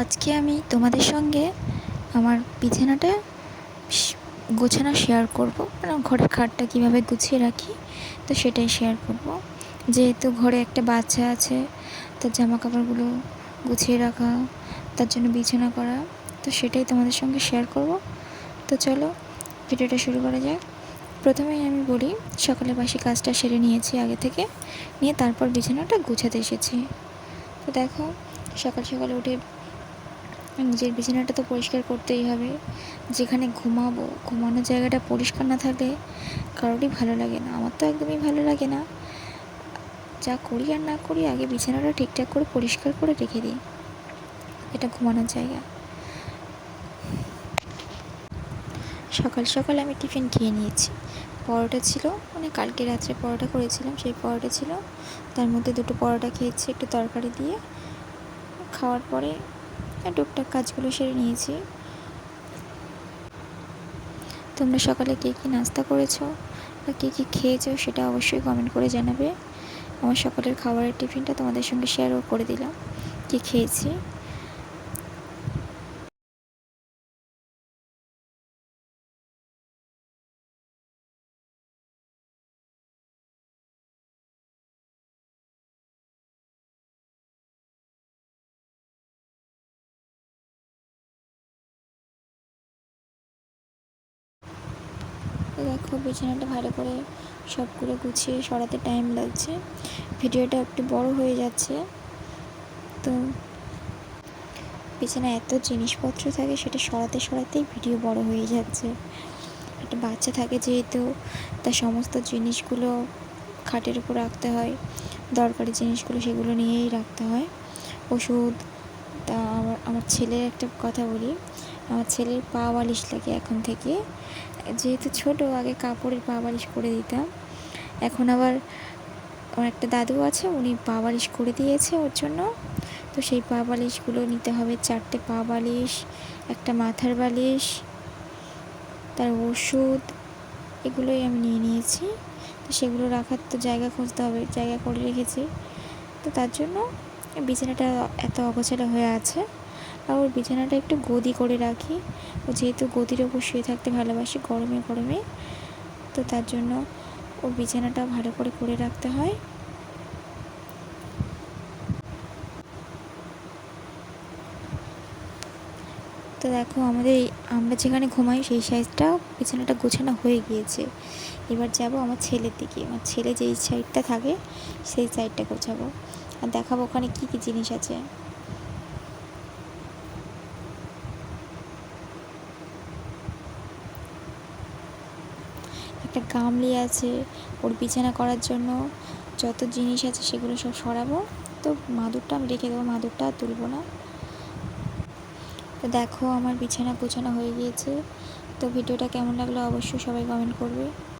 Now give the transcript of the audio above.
আজকে আমি তোমাদের সঙ্গে আমার বিছানাটা গোছানো শেয়ার করব। মানে ঘরের খাটটা কীভাবে গুছিয়ে রাখি, তো সেটাই শেয়ার করব। যেহেতু ঘরে একটা বাচ্চা আছে, তার জামা কাপড়গুলো গুছিয়ে রাখা, তার জন্য বিছানা করা, তো সেটাই তোমাদের সঙ্গে শেয়ার করব। তো চলো, ভিডিওটা শুরু করা যাক। প্রথমেই আমি বলি, সকালে বাসি কাজটা সেরে নিয়েছি আগে থেকে, নিয়ে তারপর বিছানাটা গুছাতে এসেছি। তো দেখো, সকাল সকাল উঠে নিজের বিছানাটা তো পরিষ্কার করতেই হবে। যেখানে ঘুমাবো, ঘুমানোর জায়গাটা পরিষ্কার না থাকলে কারোরই ভালো লাগে না। আমার তো একদমই ভালো লাগে না। যা করি আর না করি, আগে বিছানাটা ঠিকঠাক করে পরিষ্কার করে রেখে দিই। এটা ঘুমানোর জায়গা। সকাল সকাল আমি টিফিন খেয়ে নিয়েছি। পরোটা ছিল মানে কালকে রাত্রে পরোটা করেছিলাম, সেই পরোটা ছিল। তার মধ্যে দুটো পরোটা খেয়েছি, একটু তরকারি দিয়ে। খাওয়ার পরে টুকটাক কাজগুলো সেরে নিয়েছি। তোমরা সকালে কে কী নাস্তা করেছ বা কী কী খেয়েছো সেটা অবশ্যই কমেন্ট করে জানাবে। আমার সকালের খাবারের টিফিনটা তোমাদের সঙ্গে শেয়ারও করে দিলাম। কী খেয়েছি? দেখো, বিছানাটা ভালো করে সবগুলো গুছিয়ে সরাতে টাইম লাগছে। ভিডিওটা একটু বড় হয়ে যাচ্ছে। তো বিছানায় এত জিনিসপত্র থাকে, সেটা সরাতে সরাতেই ভিডিও বড় হয়ে যাচ্ছে। একটা বাচ্চা থাকে যেহেতু, তার সমস্ত জিনিসগুলো খাটের উপর রাখতে হয়। দরকারি জিনিসগুলো সেগুলো নিয়েই রাখতে হয়। ওষুধ, তা আমার আমার ছেলের একটা কথা বলি। আমার ছেলের পা বালিশ লাগে এখন থেকে। যেহেতু ছোটো, আগে কাপড়ের পা বালিশ করে দিতাম। এখন আবার আমার একটা দাদু আছে, উনি পা বালিশ করে দিয়েছে ওর জন্য। তো সেই পা বালিশগুলো নিতে হবে চারটে পা বালিশ একটা মাথার বালিশ তার ওষুধ, এগুলোই আমি নিয়ে নিয়েছি। তো সেগুলো রাখার তো জায়গা খুঁজতে হবে, জায়গা করে রেখেছি। তো তার জন্য বিছানাটা এত অগোছালো হয়ে আছে। আর ওর বিছানাটা একটু গদি করে রাখি। ও যেহেতু গদির ওপর শুয়ে থাকতে ভালোবাসে গরমে গরমে, তো তার জন্য ও বিছানাটা ভালো করে করে রাখতে হয়। তো দেখো আমাদের আমরা যেখানে ঘুমাই সেই সাইজটা বিছানাটা গোছানো হয়ে গিয়েছে। এবার যাব আমার ছেলের দিকে। আমার ছেলে যেই সাইডটা থাকে সেই সাইডটা গোছাবো। আর দেখাবো ওখানে কী কী জিনিস আছে। একটা গামলি আছে ওর বিছানা করার জন্য। যত জিনিস আছে সেগুলো সব সরাবো। তো মাদুরটা আমি রেখে দেবো, মাদুরটা তুলবো না। তো দেখো আমার বিছানা গোছানো হয়ে গিয়েছে। তো ভিডিওটা কেমন লাগল অবশ্যই সবাই কমেন্ট করবে।